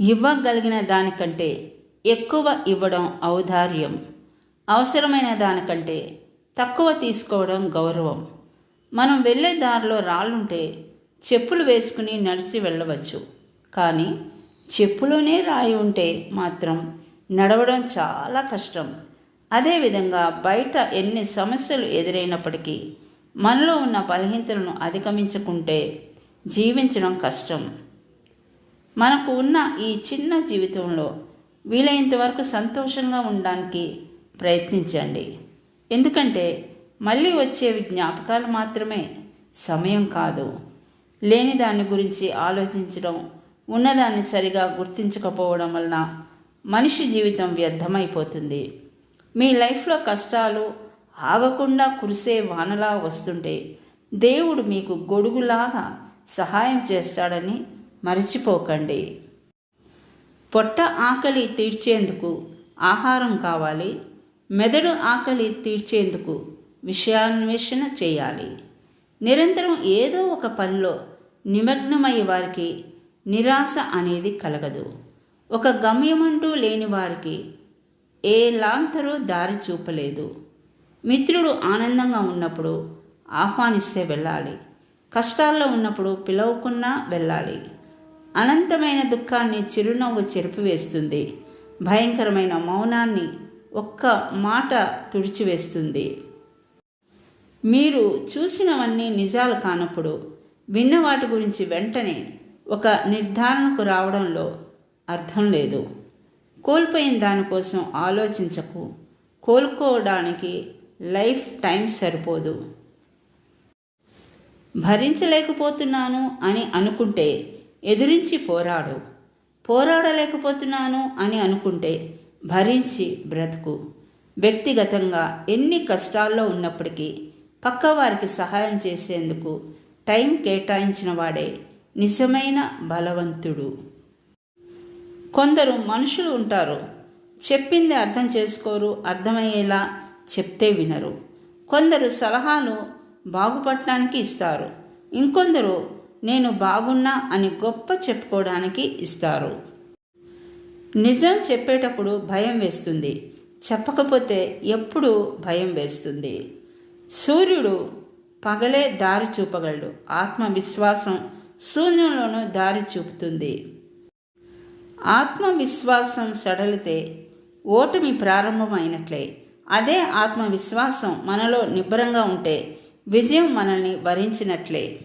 ఇవ్వగలిగిన దానికంటే ఎక్కువ ఇవ్వడం ఔదార్యం. అవసరమైన దానికంటే తక్కువ తీసుకోవడం గౌరవం. మనం వెళ్ళే దారిలో రాళ్ళుంటే చెప్పులు వేసుకుని నడిచి వెళ్ళవచ్చు. కానీ చెప్పులోనే రాయి ఉంటే మాత్రం నడవడం చాలా కష్టం. అదేవిధంగా బయట ఎన్ని సమస్యలు ఎదురైనప్పటికీ మనలో ఉన్న బలహీనతలను అధిగమించుకుంటే జీవించడం కష్టం. మనకు ఉన్న ఈ చిన్న జీవితంలో వీలైనంత వరకు సంతోషంగా ఉండడానికి ప్రయత్నించండి. ఎందుకంటే మళ్ళీ వచ్చేవి జ్ఞాపకాలు మాత్రమే సమయం కాదు. లేని దాని గురించి ఆలోచించడం ఉన్నదాన్ని సరిగా గుర్తించకపోవడం వలన మనిషి జీవితం వ్యర్థమైపోతుంది. మీ లైఫ్లో కష్టాలు ఆగకుండా కురిసే వానలా వస్తుంటే దేవుడు మీకు గొడుగులాగా సహాయం చేస్తాడని మర్చిపోకండి. పొట్ట ఆకలి తీర్చేందుకు ఆహారం కావాలి. మెదడు ఆకలి తీర్చేందుకు విషయాన్వేషణ చేయాలి. నిరంతరం ఏదో ఒక పనిలో నిమగ్నమయ్యే వారికి నిరాశ అనేది కలగదు. ఒక గమ్యమంటూ లేని వారికి ఏ లాంతరో దారి చూపలేదు. మిత్రుడు ఆనందంగా ఉన్నప్పుడు ఆహ్వానిస్తే వెళ్ళాలి. కష్టాల్లో ఉన్నప్పుడు పిలవకున్నా వెళ్ళాలి. అనంతమైన దుఃఖాన్ని చిరునవ్వు చెరిపివేస్తుంది. భయంకరమైన మౌనాన్ని ఒక్క మాట తుడిచివేస్తుంది. మీరు చూసినవన్నీ నిజాలు కానప్పుడు విన్న వాటి గురించి వెంటనే ఒక నిర్ధారణకు రావడంలో అర్థం లేదు. కోల్పోయిన దానికోసం ఆలోచించకు. కోలుకోవడానికి లైఫ్ టైం సరిపోదు. భరించలేకపోతున్నాను అని అనుకుంటే ఎదురించి పోరాడు. పోరాడలేకపోతున్నాను అని అనుకుంటే భరించి బ్రతుకు. వ్యక్తిగతంగా ఎన్ని కష్టాల్లో ఉన్నప్పటికీ పక్కవారికి సహాయం చేసేందుకు టైం కేటాయించిన వాడే నిజమైన బలవంతుడు. కొందరు మనుషులు ఉంటారు. చెప్పింది అర్థం చేసుకోరు అర్థమయ్యేలా చెప్తే వినరు. కొందరు సలహాలు బాగుపడటానికి ఇస్తారు. ఇంకొందరు నేను బాగున్నా అని గొప్ప చెప్పుకోవడానికి ఇస్తారు. నిజం చెప్పేటప్పుడు భయం వేస్తుంది. చెప్పకపోతే ఎప్పుడూ భయం వేస్తుంది. సూర్యుడు పగలే దారి చూపగలడు. ఆత్మవిశ్వాసం శూన్యంలోనూ దారి చూపుతుంది. ఆత్మవిశ్వాసం సడలితే ఓటమి ప్రారంభమైనట్లే. అదే ఆత్మవిశ్వాసం మనలో నిబ్బరంగా ఉంటే విజయం మనల్ని వరించినట్లే.